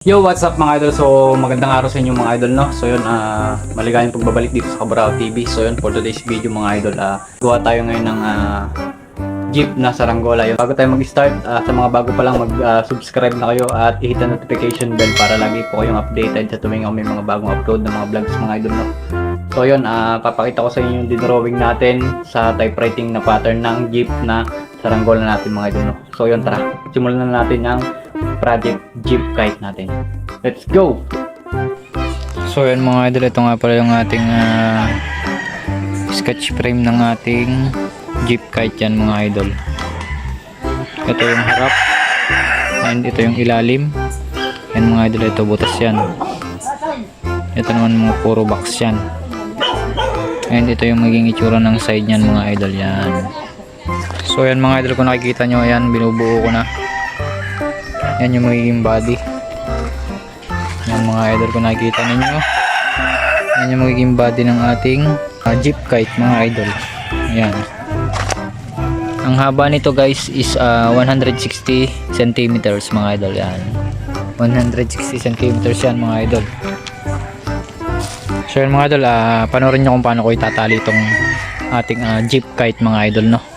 Yo, what's up mga idol? So, magandang araw sa inyo mga idol, no? So, yun, ah, maligayang pagbabalik dito sa Kabarao TV. So, yun, for today's video mga idol, ah, gawa tayo ngayon ng ah, jeep na saranggola. Yun. Bago tayo mag-start, ah, sa mga bago pa lang, mag-subscribe na kayo at i-hit ang notification bell para lagi po kayong updated sa tuwing may mga bagong upload ng mga vlogs mga idol, no? So, yun, ah, papakita ko sa inyo yung dinrawing natin sa typewriting na pattern ng jeep na saranggola natin mga idol? So, yun, tara, simulan na natin ang project jeep kite natin. Let's go! So yan mga idol, ito nga pala yung ating ah, sketch frame ng ating jeep kite yan mga idol. Ito yung harap and ito yung ilalim. Yan mga idol, ito butas yan. Ito naman mga puro box yan. And ito yung maging itsura ng side niyan mga idol yan. So yan mga idol, kung nakikita nyo, yan binubuo ko na. Yan yung magiging body. Yan mga idol kung nakikita ninyo. Yan yung magiging body ng ating ah, jeep kite mga idol. Yan. Ang haba nito guys is ah, 160 centimeters mga idol yan. 160 centimeters yan mga idol. So yan mga idol, ah, panoorin nyo kung paano ko itatali itong ating ah, jeep kite mga idol no.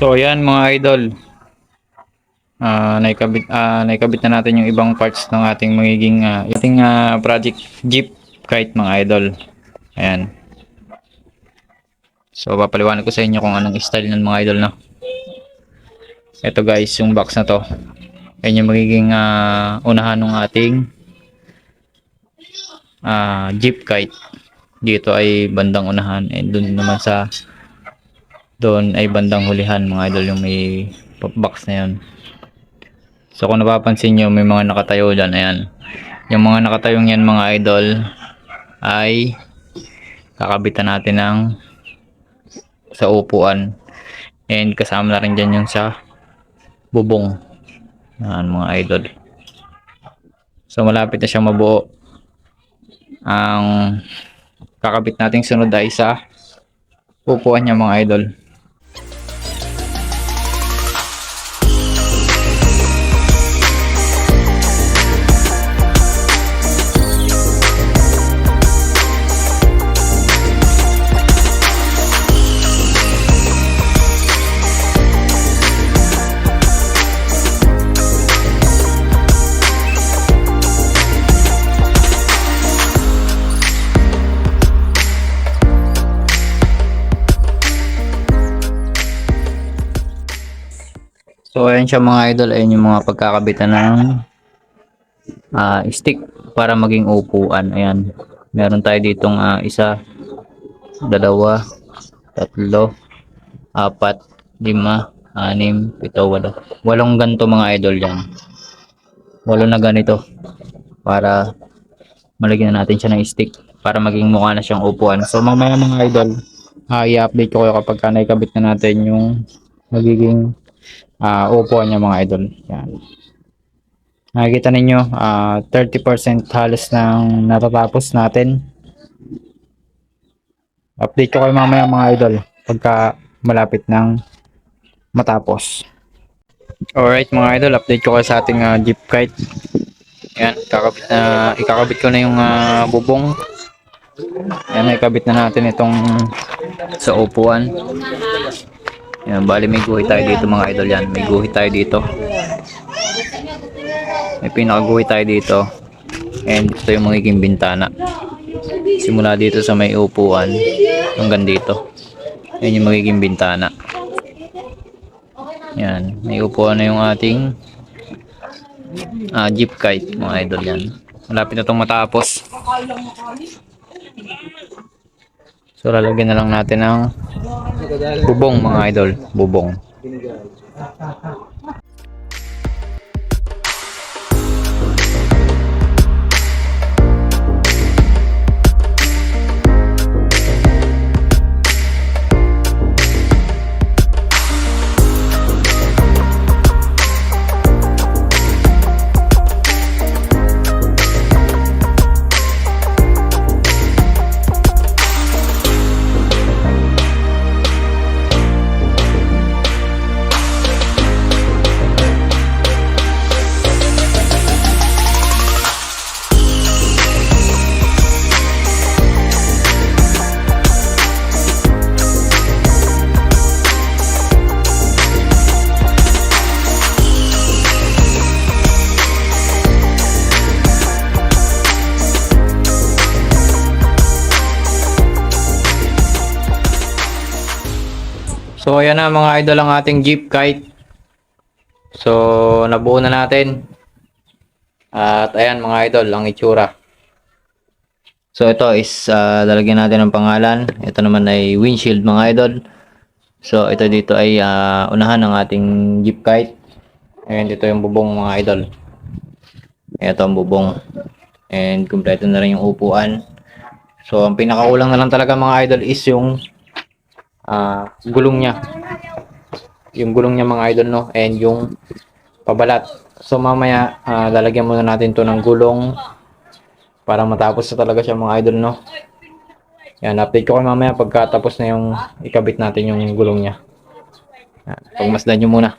So yan mga idol. Ah, naikabit ah naikabit na natin yung ibang parts ng ating magiging ah, ating ah, project Jeep kite mga idol. Ayan. So papaliwanag ko sa inyo kung anong style ng mga idol no. Ito guys, yung box na to. Ayan yung magiging ah, unahan ng ating ah, Jeep kite. Dito ay bandang unahan and dun naman sa doon ay bandang hulihan mga idol yung may box na yun. So kung napapansin nyo may mga nakatayo dyan, ayan. Yung mga nakatayong yan mga idol ay kakabitan natin ng sa upuan. And kasama na rin dyan yung sa bubong. Yan mga idol. So malapit na siyang mabuo. Ang kakabit nating sunod ay sa upuan niya mga idol. So ayan siya mga idol, ayan yung mga pagkakabitan ng ah, stick para maging upuan. Ayan. Meron tayo ditong ah, isa, dalawa, tatlo, apat, lima, anim, pito, walo. Walong ganito mga idol yan. Walo na ganito para malagyan na natin siya ng stick para maging mukha na siyang upuan. So mamaya mga idol, ah, i-update ko kayo kapag ka naikabit na natin yung magiging ah upuan niya mga idol. Yan. Nakikita ninyo, ah 30% halos ng natatapos natin. Update ko kayo mamaya mga idol pagka malapit ng matapos. Alright mga idol, update ko kayo sa ating ah, jeep kite. Yan, kakabit na, ikakabit ko na yung ah, bubong. Yan, ikabit na natin itong sa upuan. Yan, bali may guhit tayo dito mga idol yan. May guhit tayo dito. May pinakaguhit tayo dito. And ito yung magiging bintana. Simula dito sa may upuan hanggang dito. Yan yung magiging bintana. Yan, may upuan na yung ating ah, jeep kite mga idol yan. Malapit na itong matapos. So lalagyan na lang natin ng bubong mga idol. Bubong. So ayan na mga idol ang ating jeep kite. So nabuo na natin. At ayan mga idol ang itsura. So ito is ah, lalagyan natin ng pangalan. Ito naman ay windshield mga idol. So ito dito ay ah, unahan ng ating jeep kite. And ito yung bubong mga idol. Ito ang bubong. And kumpleto na rin yung upuan. So ang pinakakulang na lang talaga mga idol is yung ah gulong niya. Yung gulong niya mga idol no and yung pabalat. So mamaya ah, lalagyan muna natin to ng gulong para matapos na talaga siya mga idol no. Yan, update ko kayo mamaya pagkatapos na yung ikabit natin yung gulong niya. Yan, pagmasdan nyo muna.